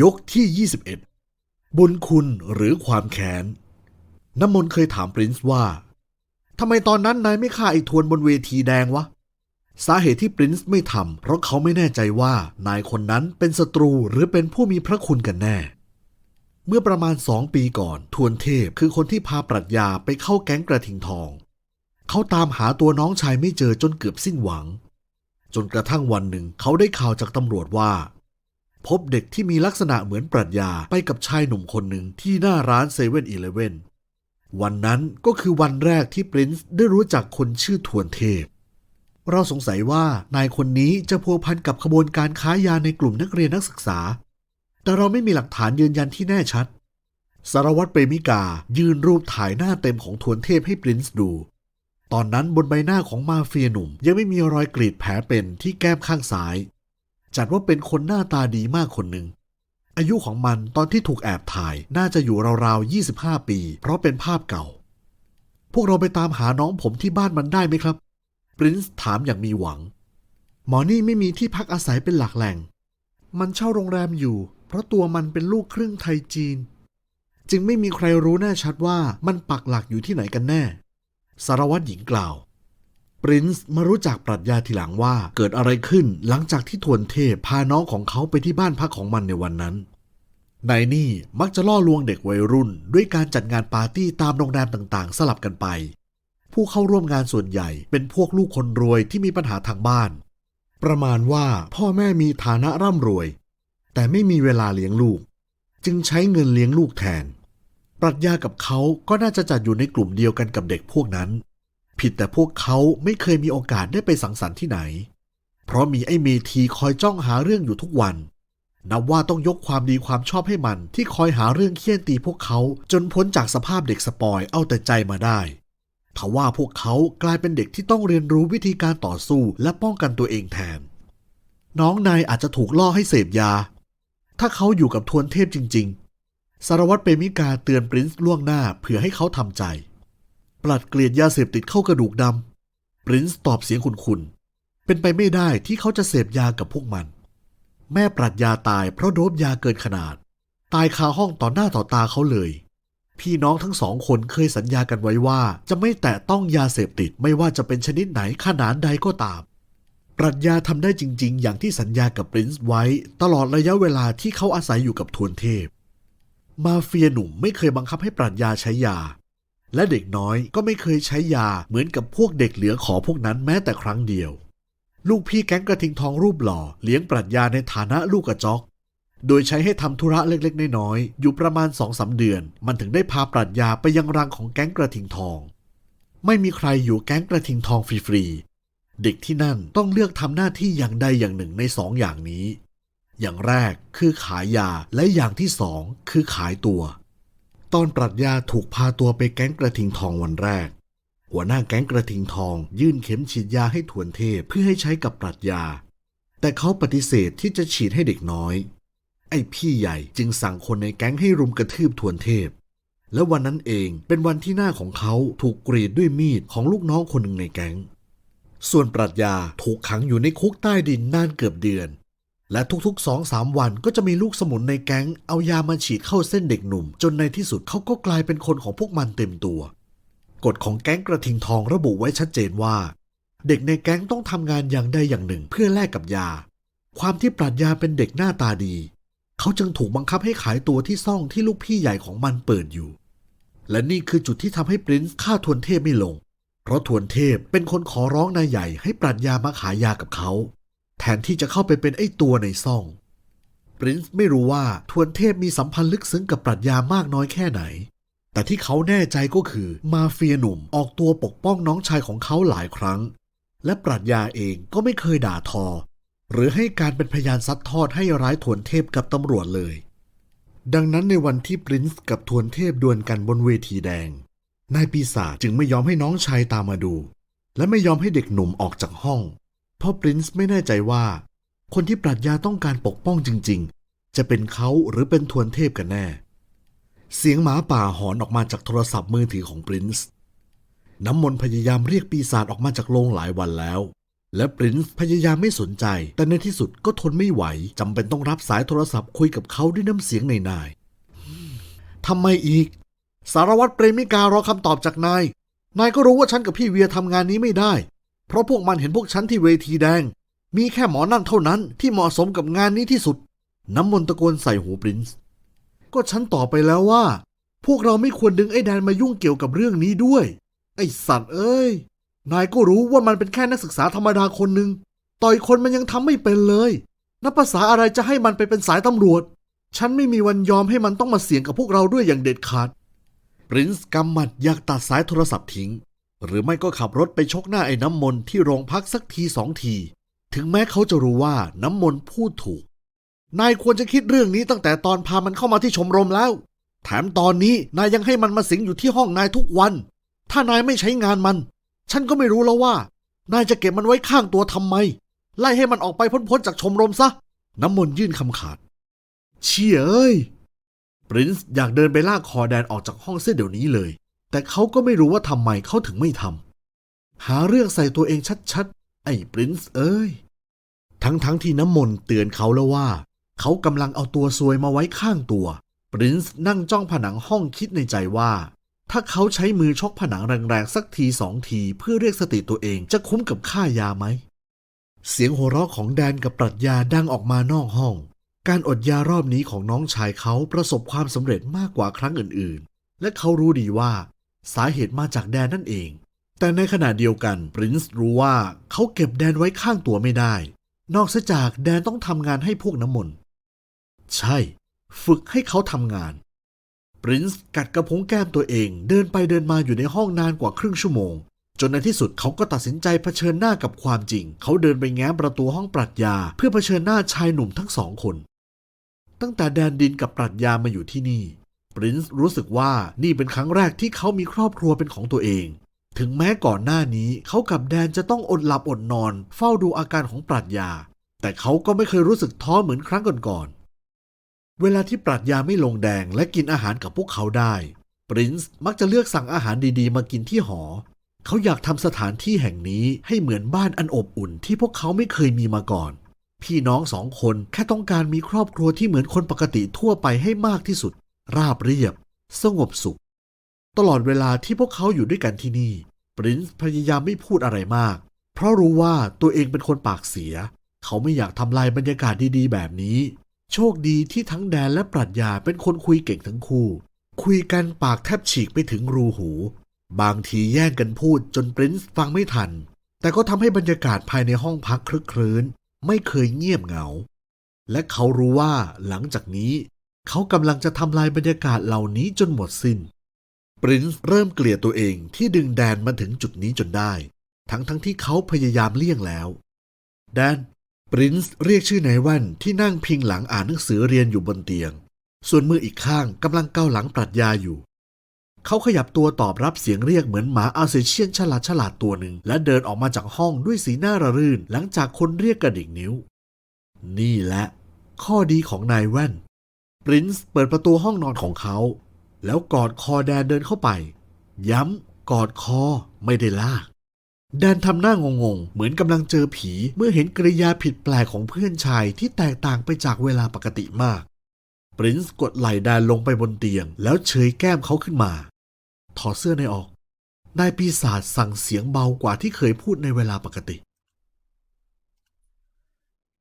ยกที่ 21 บุญคุณหรือความแค้น น้ำมนต์เคยถามปรินซ์ว่าทำไมตอนนั้นนายไม่ฆ่าไอ้ทวนบนเวทีแดงวะ สาเหตุที่ปรินซ์ไม่ทำเพราะเขาไม่แน่ใจว่านายคนนั้นเป็นศัตรูหรือเป็นผู้มีพระคุณกันแน่ เมื่อประมาณสองปีก่อน ทวนเทพคือคนที่พาปรัชญาไปเข้าแก๊งกระทิงทอง เขาตามหาตัวน้องชายไม่เจอจนเกือบสิ้นหวัง จนกระทั่งวันหนึ่งเขาได้ข่าวจากตำรวจว่า พบเด็กที่มีลักษณะเหมือนปรัชญาไปกับชายหนุ่มคนหนึ่งที่หน้าร้านเซเว่นอีเลเว่นวันนั้นก็คือวันแรกที่ปรินซ์ได้รู้จักคนชื่อทวนเทพ เราสงสัยว่านายคนนี้จะพัวพันกับขบวนการค้ายาในกลุ่มนักเรียนนักศึกษา แต่เราไม่มีหลักฐานยืนยันที่แน่ชัด สารวัตรเปรมิกายืนรูปถ่ายหน้าเต็มของทวนเทพให้ปรินซ์ดู ตอนนั้นบนใบหน้าของมาเฟียหนุ่มยังไม่มีรอยกรีดแผลเป็นที่แก้มข้างซ้าย จัดว่าเป็นคนหน้าตาดีมากคนหนึ่ง อายุของมันตอนที่ถูกแอบถ่ายน่าจะอยู่ราวๆ 25 ปี เพราะเป็นภาพเก่า พวกเราไปตามหาน้องผมที่บ้านมันได้ไหมครับ ปรินซ์ถามอย่างมีหวัง หมอนี่ไม่มีที่พักอาศัยเป็นหลักแหล่ง มันเช่าโรงแรมอยู่ เพราะตัวมันเป็นลูกครึ่งไทยจีน จึงไม่มีใครรู้แน่ชัดว่ามันปักหลักอยู่ที่ไหนกันแน่ สารวัตรหญิงกล่าว ปรินซ์มารู้จักปรัชญาทีหลังว่าเกิดอะไรขึ้นหลังจากที่ทวนเทพพาน้องของเขาไปที่บ้านพักของมันในวันนั้นนายนี่มักจะล่อลวงเด็กวัยรุ่น ด้วยการจัดงานปาร์ตี้ตามโรงแรมต่างๆ สลับกันไป ผู้เข้าร่วมงานส่วนใหญ่เป็นพวกลูกคนรวยที่มีปัญหาทางบ้าน ประมาณว่าพ่อแม่มีฐานะร่ำรวย แต่ไม่มีเวลาเลี้ยงลูก จึงใช้เงินเลี้ยงลูกแทน ปรัชญากับเขาก็น่าจะจัดอยู่ในกลุ่มเดียวกันกับเด็กพวกนั้น ผิดแต่พวกเขาไม่เคยมีโอกาสได้ไปสังสรรค์ที่ไหน เพราะมีไอ้เมทีคอยจ้องหาเรื่องอยู่ทุกวัน นับว่าต้องยกความดีความชอบให้มันที่คอยหาเรื่องเคี่ยนตีพวกเขาจนพ้นจากสภาพเด็กสปอยเอาแต่ใจมาได้ทว่าพวกเขากลายเป็นเด็กที่ต้องเรียนรู้วิธีการต่อสู้และป้องกันตัวเองแทน น้องนายอาจจะถูกล่อให้เสพยา ถ้าเขาอยู่กับทวนเทพจริง ๆ สารวัตรเปรมิกาเตือนปรินซ์ล่วงหน้าเผื่อให้เขาทำใจ ปลัดเกลียดยาเสพติดเข้ากระดูกดำปรินซ์ตอบเสียงขุนๆ เป็นไปไม่ได้ที่เขาจะเสพยากับพวกมัน แม่ปรัชญาตายเพราะโดบยาเกินขนาด ตายคาห้องต่อหน้าต่อตาเขาเลย พี่น้องทั้งสองคนเคยสัญญากันไว้ว่าจะไม่แตะต้องยาเสพติดไม่ว่าจะเป็นชนิดไหนขนาดใดก็ตาม ปรัชญาทำได้จริง ๆ อย่างที่สัญญากับปรินซ์ไว้ ตลอดระยะเวลาที่เขาอาศัยอยู่กับทวนเทพ มาเฟียหนุ่มไม่เคยบังคับให้ปรัชญาใช้ยา และเด็กน้อยก็ไม่เคยใช้ยาเหมือนกับพวกเด็กเหลือขอพวกนั้นแม้แต่ครั้งเดียว ลูกพี่แก๊งกระทิงทองรูปหล่อเลี้ยงปรัชญาในฐานะลูกกระจอก โดยใช้ให้ทำธุระเล็กๆ น้อยๆอยู่ประมาณสองสาเดือน มันถึงได้พาปรัชญาไปยังรังของแก๊งกระทิงทอง ไม่มีใครอยู่แก๊งกระทิงทองฟรีๆเด็กที่นั่นต้องเลือกทำหน้าที่อย่างใดอย่างหนึ่งในสองอย่างนี้ อย่างแรกคือขายยาและอย่างที่สองคือขายตัว ตอนปรัชญาถูกพาตัวไปแก๊งกระทิงทองวันแรก หัวหน้าแก๊งกระทิงทอง ยื่นเข็มฉีดยาให้ถวนเทพเพื่อให้ใช้กับปรัชญา แต่เขาปฏิเสธที่จะฉีดให้เด็กน้อย ไอ้พี่ใหญ่จึงสั่งคนในแก๊งให้รุมกระทืบทวนเทพ และวันนั้นเองเป็นวันที่หน้าของเขาถูกกรีดด้วยมีดของลูกน้องคนหนึ่งในแก๊ง ส่วนปรัชญาถูกขังอยู่ในคุกใต้ดินนานเกือบเดือน และทุกๆสองสามวันก็จะมีลูกสมุนในแก๊งเอายามาฉีดเข้าเส้นเด็กหนุ่ม จนในที่สุดเขาก็กลายเป็นคนของพวกมันเต็มตัว กฎของแก๊งกระทิงทองระบุไว้ชัดเจนว่า เด็กในแก๊งต้องทำงานอย่างใดอย่างหนึ่งเพื่อแลกกับยา ความที่ปรัชญาเป็นเด็กหน้าตาดี เขาจึงถูกบังคับให้ขายตัวที่ซ่องที่ลูกพี่ใหญ่ของมันเปิดอยู่ และนี่คือจุดที่ทำให้ปรินซ์ฆ่าทวนเทพไม่ลง เพราะทวนเทพเป็นคนขอร้องนายใหญ่ให้ปรัชญามาขายยากับเขา แทนที่จะเข้าไปเป็นไอ้ตัวในซ่องปรินซ์ไม่รู้ว่าทวนเทพมีสัมพันธ์ลึกซึ้งกับปรัชญามากน้อยแค่ไหน แต่ที่เขาแน่ใจก็คือมาเฟียหนุ่มออกตัวปกป้องน้องชายของเขาหลายครั้ง และปรัชญาเองก็ไม่เคยด่าทอ หรือให้การเป็นพยานซัดทอดให้ร้ายทวนเทพกับตำรวจเลย ดังนั้นในวันที่ปรินซ์กับทวนเทพดวลกันบนเวทีแดง นายปีศาจจึงไม่ยอมให้น้องชายตามมาดู และไม่ยอมให้เด็กหนุ่มออกจากห้อง เพราะปรินซ์ไม่แน่ใจว่า คนที่ปรัชญาต้องการปกป้องจริง ๆ จะเป็นเขาหรือเป็นทวนเทพกันแน่ เสียงหมาป่าหอนออกมาจากโทรศัพท์มือถือของปรินซ์น้ำมนต์พยายามเรียกปีศาจออกมาจากโรงหลายวันแล้ว และปรินซ์พยายามไม่สนใจ แต่ในที่สุดก็ทนไม่ไหวจำเป็นต้องรับสายโทรศัพท์คุยกับเขาด้วยน้ำเสียงนนายๆทำไมอีก สารวัตรเปรมิการอคำตอบจากนายนายก็รู้ว่าฉันกับพี่เวียทำงานนี้ไม่ได้ เพราะพวกมันเห็นพวกฉันที่เวทีแดง มีแค่หมอนั่นเท่านั้นที่เหมาะสมกับงานนี้ที่สุด น้ำมนต์ตะโกนใส่หูปรินซ์ ก็ฉันตอบไปแล้วว่า พวกเราไม่ควรดึงไอ้แดนมายุ่งเกี่ยวกับเรื่องนี้ด้วย ไอ้สัตว์เอ้ย นายก็รู้ว่ามันเป็นแค่นักศึกษาธรรมดาคนหนึ่ง ต่อยคนมันยังทำไม่เป็นเลย นับภาษาอะไรจะให้มันไปเป็นสายตำรวจ ฉันไม่มีวันยอมให้มันต้องมาเสี่ยงกับพวกเราด้วยอย่างเด็ดขาด ปรินซ์กำมัดอยากตัดสายโทรศัพท์ทิ้ง หรือไม่ก็ขับรถไปชกหน้าไอ้น้ำมนต์ที่โรงพักสักทีสองที ถึงแม้เขาจะรู้ว่าน้ำมนต์พูดถูก นายควรจะคิดเรื่องนี้ตั้งแต่ตอนพามันเข้ามาที่ชมรมแล้ว แถมตอนนี้นายยังให้มันมาสิงอยู่ที่ห้องนายทุกวัน ถ้านายไม่ใช้งานมัน ฉันก็ไม่รู้แล้วว่า นายจะเก็บมันไว้ข้างตัวทำไม ไล่ให้มันออกไปพ้นๆจากชมรมซะ น้ำมนต์ยื่นคำขาด เชี่ยเอ้ยปรินซ์อยากเดินไปลากคอแดนออกจากห้องเสียเดี๋ยวนี้เลย แต่เขาก็ไม่รู้ว่าทำไมเขาถึงไม่ทำหาเรื่องใส่ตัวเองชัดๆ ไอ้ปรินซ์เอ้ย ทั้งๆทที่น้ำมนต์เตือนเขาแล้วว่า เขากำลังเอาตัวซวยมาไว้ข้างตัว ปรินซ์นั่งจ้องผนังห้องคิดในใจว่า ถ้าเขาใช้มือชกผนังแรงๆสักทีสองทีเพื่อเรียกสติตัวเองจะคุ้มกับค่ายาไหม เสียงหัวเราะของแดนกับปรัชญาดังออกมานอกห้อง การอดยารอบนี้ของน้องชายเขาประสบความสำเร็จมากกว่าครั้งอื่นๆ และเขารู้ดีว่า สาเหตุมาจากแดนนั่นเอง แต่ในขณะเดียวกันปรินซ์รู้ว่าเขาเก็บแดนไว้ข้างตัวไม่ได้ นอกจากแดนต้องทำงานให้พวกน้ำมนต์ใช่ ฝึกให้เขาทำงาน ปรินซ์กัดกระพุ้งแก้มตัวเองเดินไปเดินมาอยู่ในห้องนานกว่าครึ่งชั่วโมง จนในที่สุดเขาก็ตัดสินใจเผชิญหน้ากับความจริง เขาเดินไปแง้มประตูห้องปรัชญา เพื่อเผชิญหน้าชายหนุ่มทั้งสองคน ตั้งแต่แดนดินกับปรัชญามาอยู่ที่นี่ ปรินซ์รู้สึกว่านี่เป็นครั้งแรกที่เขามีครอบครัวเป็นของตัวเอง ถึงแม้ก่อนหน้านี้เขากับแดนจะต้องอดหลับอดนอน เฝ้าดูอาการของปรัชญา แต่เขาก็ไม่เคยรู้สึกท้อเหมือนครั้งก่อนๆ เวลาที่ปรัชญาไม่ลงแดงและกินอาหารกับพวกเขาได้ ปรินซ์มักจะเลือกสั่งอาหารดีๆ มากินที่หอ เขาอยากทำสถานที่แห่งนี้ให้เหมือนบ้านอันอบอุ่นที่พวกเขาไม่เคยมีมาก่อน พี่น้องสองคนแค่ต้องการมีครอบครัวที่เหมือนคนปกติทั่วไปให้มากที่สุด ราบเรียบ สงบสุข ตลอดเวลาที่พวกเขาอยู่ด้วยกันที่นี่ ปรินซ์พยายามไม่พูดอะไรมาก เพราะรู้ว่าตัวเองเป็นคนปากเสีย เขาไม่อยากทำลายบรรยากาศดีๆ แบบนี้ โชคดีที่ทั้งแดนและปรัชญาเป็นคนคุยเก่งทั้งคู่ คุยกันปากแทบฉีกไปถึงรูหู บางทีแย่งกันพูดจนปรินซ์ฟังไม่ทัน แต่ก็ทำให้บรรยากาศภายในห้องพักคลึกครื้น ไม่เคยเงียบเหงา และเขารู้ว่าหลังจากนี้ เขากำลังจะทำลายบรรยากาศเหล่านี้จนหมดสิน้น ปรินซ์เริ่มเกลียดตัวเองที่ดึงแดนมาถึงจุดนี้จนได้ ทั้งทั้งที่เขาพยายามเลี่ยงแล้ว แดน ปรินซ์เรียกชื่อนายแว่นที่นั่งพิงหลังอ่านหนังสือเรียนอยู่บนเตียง ส่วนมืออีกข้างกำลังเกาหลังปรัชญาอยู่ เขาขยับตัวตอบรับเสียงเรียกเหมือนหมาอาเซเชียนฉลาดฉลาดตัวหนึ่ง และเดินออกมาจากห้องด้วยสีหน้าระรื่น หลังจากคนเรียกกระดิกนิ้ว นี่แหละ ข้อดีของนายแว่น รินซ์เปิดประตูห้องนอนของเขา แล้วกอดคอแดนเดินเข้าไป ย้ำกอดคอไม่ได้ลากแดนทำหน้างงๆเหมือนกำลังเจอผีเมื่อเห็นกริยาผิดแปลกของเพื่อนชายที่แตกต่างไปจากเวลาปกติมากปรินซ์กดไหล่แดนลงไปบนเตียง แล้วเฉยแก้มเขาขึ้นมา ถอดเสื้อในออกนายปีศาจสั่งเสียงเบากว่าที่เคยพูดในเวลาปกติ